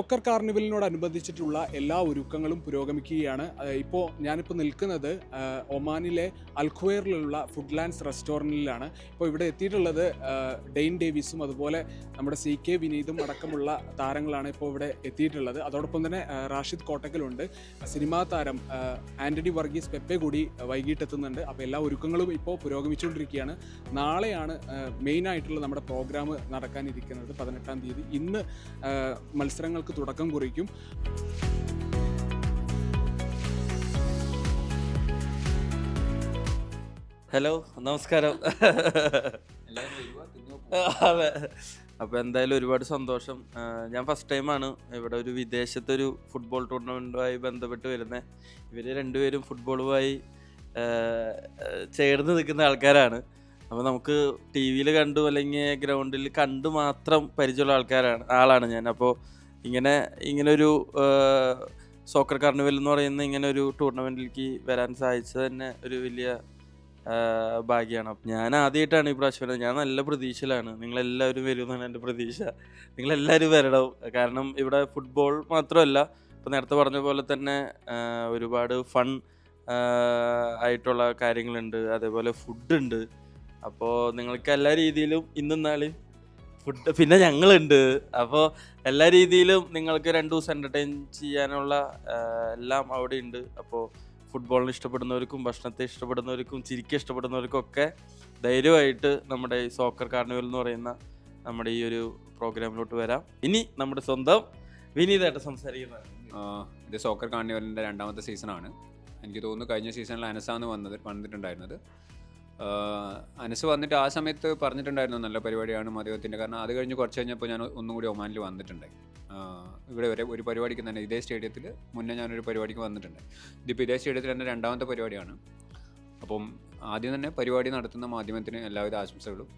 Soccer കാർണിവലിനോടനുബന്ധിച്ചിട്ടുള്ള എല്ലാ ഒരുക്കങ്ങളും പുരോഗമിക്കുകയാണ്. ഇപ്പോൾ ഞാനിപ്പോൾ നിൽക്കുന്നത് ഒമാനിലെ ഒമാനിലെ ഫുഡ് ലാൻഡ്സ് റെസ്റ്റോറന്റിലാണ്. ഇപ്പോൾ ഇവിടെ എത്തിയിട്ടുള്ളത് ഡെയിൻ ഡേവിസും അതുപോലെ നമ്മുടെ സി കെ വിനീതും അടക്കമുള്ള താരങ്ങളാണ് ഇപ്പോൾ ഇവിടെ എത്തിയിട്ടുള്ളത്. അതോടൊപ്പം തന്നെ റാഷിദ് കോട്ടക്കലുണ്ട്. സിനിമാ താരം ആന്റണി വർഗീസ് പെപ്പെ കൂടി വൈകിട്ട് എത്തുന്നുണ്ട് അപ്പോൾ എല്ലാ ഒരുക്കങ്ങളും ഇപ്പോൾ പുരോഗമിച്ചുകൊണ്ടിരിക്കുകയാണ്. നാളെയാണ് മെയിനായിട്ടുള്ള നമ്മുടെ പ്രോഗ്രാം നടക്കാനിരിക്കുന്നത് പതിനെട്ടാം തീയതി. ഇന്ന് ആഹ് മത്സരങ്ങൾക്ക് തുടക്കം കുറിക്കും. ഹലോ നമസ്കാരം. അതെ. അപ്പോൾ എന്തായാലും ഒരുപാട് സന്തോഷം. ഞാൻ ഫസ്റ്റ് ടൈമാണ് ഇവിടെ ഒരു വിദേശത്തൊരു ഫുട്ബോൾ ടൂർണമെന്റുമായി ബന്ധപ്പെട്ട് വരുന്നത് ഇവർ രണ്ടുപേരും ഫുട്ബോളുമായി ചേർന്ന് നിൽക്കുന്ന ആൾക്കാരാണ്. അപ്പോൾ നമുക്ക് ടി വിയിൽ കണ്ടു അല്ലെങ്കിൽ ഗ്രൗണ്ടിൽ കണ്ടു മാത്രം പരിചയമുള്ള ആൾക്കാരാണ് ആളാണ് ഞാൻ. അപ്പോൾ ഇങ്ങനെ ഇങ്ങനൊരു സോക്കർ കാർണിവൽ എന്ന് പറയുന്ന ഇങ്ങനെ ഒരു ടൂർണമെന്റിലേക്ക് വരാൻ സാധിച്ചത് തന്നെ ഒരു വലിയ ഭാഗ്യമാണ് ഞാൻ ആദ്യമായിട്ടാണ് ഈ പ്രാവശ്യം വരുന്നത്. ഞാൻ നല്ല പ്രതീക്ഷയിലാണ്. നിങ്ങളെല്ലാവരും വരുമെന്നാണ് എന്റെ പ്രതീക്ഷ. നിങ്ങളെല്ലാവരും വരണം. കാരണം ഇവിടെ ഫുട്ബോൾ മാത്രമല്ല ഇപ്പം നേരത്തെ പറഞ്ഞ പോലെ തന്നെ ഒരുപാട് ഫൺ ആയിട്ടുള്ള കാര്യങ്ങളുണ്ട്. അതേപോലെ ഫുഡുണ്ട് അപ്പോൾ നിങ്ങൾക്ക് എല്ലാ രീതിയിലും ഇന്നും നാളെയും ഫുഡ് പിന്നെ ഞങ്ങളുണ്ട്. അപ്പോൾ എല്ലാ രീതിയിലും നിങ്ങൾക്ക് രണ്ട് ദിവസം എന്റർടൈൻ ചെയ്യാനുള്ള എല്ലാം അവിടെ ഉണ്ട് അപ്പോൾ ഫുട്ബോളിനെ ഇഷ്ടപ്പെടുന്നവർക്കും ഭക്ഷണത്തെ ഇഷ്ടപ്പെടുന്നവർക്കും ചിരിക്ക ഇഷ്ടപ്പെടുന്നവർക്കും ഒക്കെ ധൈര്യമായിട്ട് നമ്മുടെ ഈ സോക്കർ കാർണിവൽ എന്ന് പറയുന്ന നമ്മുടെ ഈ ഒരു പ്രോഗ്രാമിലോട്ട് വരാം. ഇനി നമ്മുടെ സ്വന്തം വിനീതായിട്ട് സംസാരിക്കുന്നത് ഇത് സോക്കർ കാർണിവലിന്റെ രണ്ടാമത്തെ സീസണാണ് എനിക്ക് തോന്നുന്നു കഴിഞ്ഞ സീസണിൽ അനസാന്ന് വന്നത് വന്നിട്ടുണ്ടായിരുന്നത്. അനസ് വന്നിട്ട് ആ സമയത്ത് പറഞ്ഞിട്ടുണ്ടായിരുന്നു നല്ല പരിപാടിയാണ് മധുവത്തിന്റെ കാരണം അത് കഴിഞ്ഞ് കുറച്ച് കഴിഞ്ഞപ്പോൾ ഞാൻ ഒന്നും കൂടി ഒമാനിൽ വന്നിട്ടുണ്ട്. ഇവിടെ വരെ ഒരു പരിപാടിക്ക് തന്നെ ഇതേ സ്റ്റേഡിയത്തിൽ മുന്നേ ഞാനൊരു പരിപാടിക്ക് വന്നിട്ടുണ്ട്. ഇതിപ്പോൾ ഇതേ സ്റ്റേഡിയത്തിൽ എന്റെ രണ്ടാമത്തെ പരിപാടിയാണ്. അപ്പം ആദ്യം തന്നെ പരിപാടി നടത്തുന്ന മാധ്യമത്തിന് എല്ലാവിധ ആശംസകളും.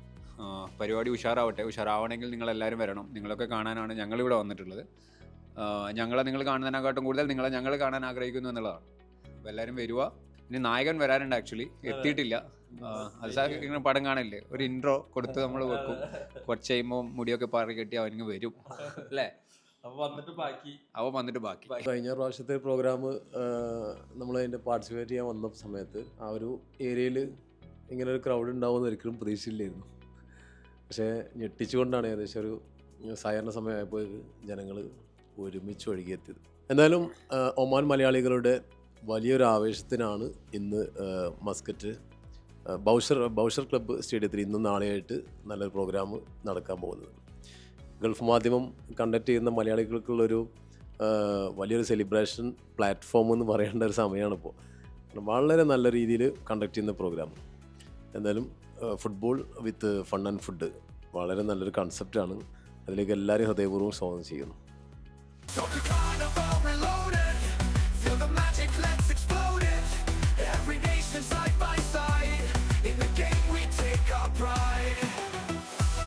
പരിപാടി ഉഷാറാവട്ടെ. ഉഷാറാവണമെങ്കിൽ നിങ്ങളെല്ലാവരും വരണം. നിങ്ങളൊക്കെ കാണാനാണ് ഞങ്ങളിവിടെ വന്നിട്ടുള്ളത്. ഞങ്ങളെ നിങ്ങൾ കാണുന്നതിനെക്കാട്ടും കൂടുതൽ നിങ്ങളെ ഞങ്ങൾ കാണാൻ ആഗ്രഹിക്കുന്നു എന്നുള്ളതാണ്. അപ്പോൾ എല്ലാവരും വരുക ഇനി നായകൻ വരാറുണ്ട് ആക്ച്വലി. എത്തിയിട്ടില്ല. ഇങ്ങനെ പടം കാണില്ലേ? ഒരു ഇൻട്രോ കൊടുത്ത് നമ്മൾ വെക്കും. കുറച്ച് കഴിയുമ്പോൾ മുടിയൊക്കെ പാറി കെട്ടി അവനിങ്ങ് വരും. അല്ലേ? അവ വന്നിട്ട് ബാക്കി. അവൻ വന്നിട്ട് ബാക്കി. കഴിഞ്ഞ പ്രാവശ്യത്തെ പ്രോഗ്രാം നമ്മൾ അതിന്റെ പാർട്ടിസിപ്പേറ്റ് ചെയ്യാൻ വന്ന സമയത്ത് ആ ഒരു ഏരിയയിൽ ഇങ്ങനെ ഒരു ക്രൗഡ് ഉണ്ടാവുമെന്ന് ഒരിക്കലും പ്രതീക്ഷയില്ലായിരുന്നു. പക്ഷേ ഞെട്ടിച്ചുകൊണ്ടാണ് ഏകദേശം ഒരു സഹകരണ സമയമായപ്പോൾ ജനങ്ങൾ ഒരുമിച്ച് ഒഴുകിയെത്തിയത്. എന്തായാലും ഒമാൻ മലയാളികളുടെ വലിയൊരു ആവേശത്തിനാണ് ഇന്ന് മസ്കറ്റ് ബൗഷർ ബൗഷർ ക്ലബ്ബ് സ്റ്റേഡിയത്തിൽ ഇന്നും നാളെയായിട്ട് നല്ലൊരു പ്രോഗ്രാം നടക്കാൻ പോകുന്നത്. ഗൾഫ് മാധ്യമം കണ്ടക്ട് ചെയ്യുന്ന മലയാളികൾക്കുള്ളൊരു വലിയൊരു സെലിബ്രേഷൻ പ്ലാറ്റ്ഫോം എന്ന് പറയേണ്ട ഒരു സമയമാണ് ഇപ്പോൾ വളരെ നല്ല രീതിയിൽ കണ്ടക്ട് ചെയ്യുന്ന പ്രോഗ്രാം എന്തായാലും football with fun and food വളരെ നല്ലൊരു കൺസെപ്റ്റാണ് അതിലേക്ക് എല്ലാവരും ഹൃദയപൂർവം സ്വാഗതം ചെയ്യുന്നു.